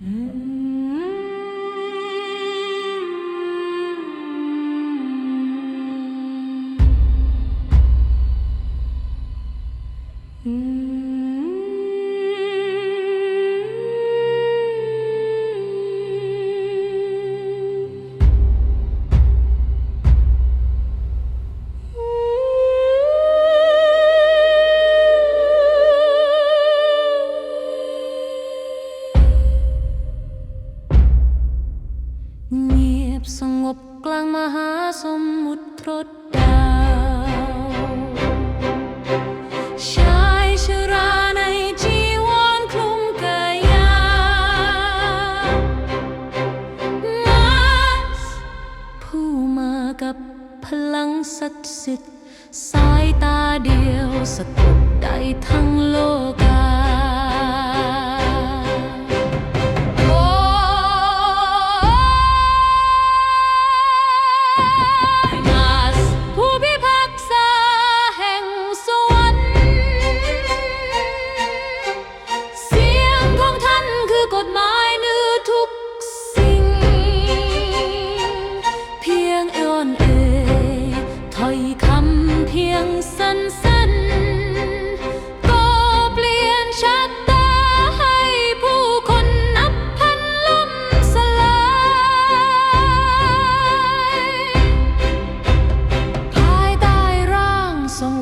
เสงบกลางมหาสมุทรรดดาวชายชราในจีวรคลุมกายามาสผู้มากับพลังศักดิ์สิทธิ์สายตาเดียวสะกดได้ทั้ง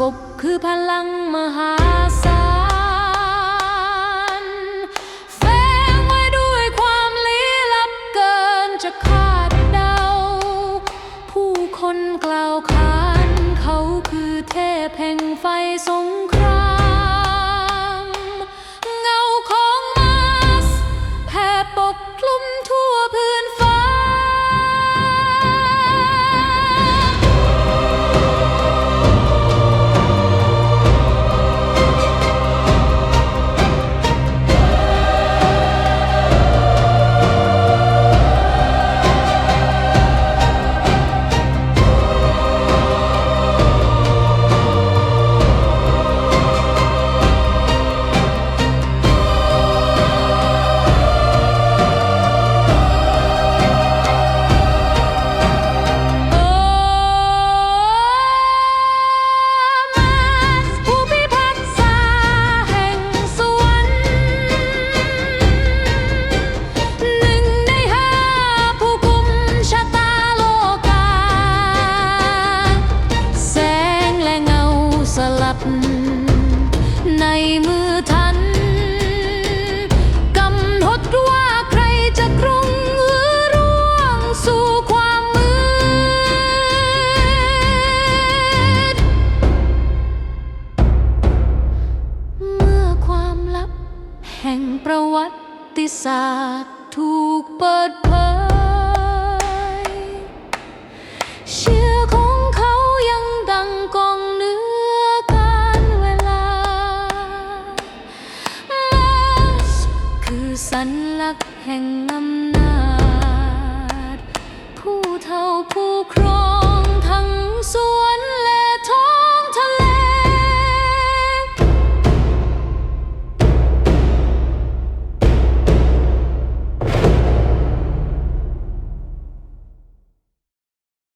งบคือพลังมหาศาลแฝงไว้ด้วยความลี้ลับเกินจะคาดเดา ผู้คนกล่าวขานเขาคือเทพแห่งไฟสงคราม เงาของมาสแผ่ปกคลุมท ประวัติศาสตร์ถูกเปิดเผยเชื่อของเขายังดังกองเนื้อการเวลามัสคือสัญลักษณ์แห่งอำนาจ ผู้เท่าผู้ครอง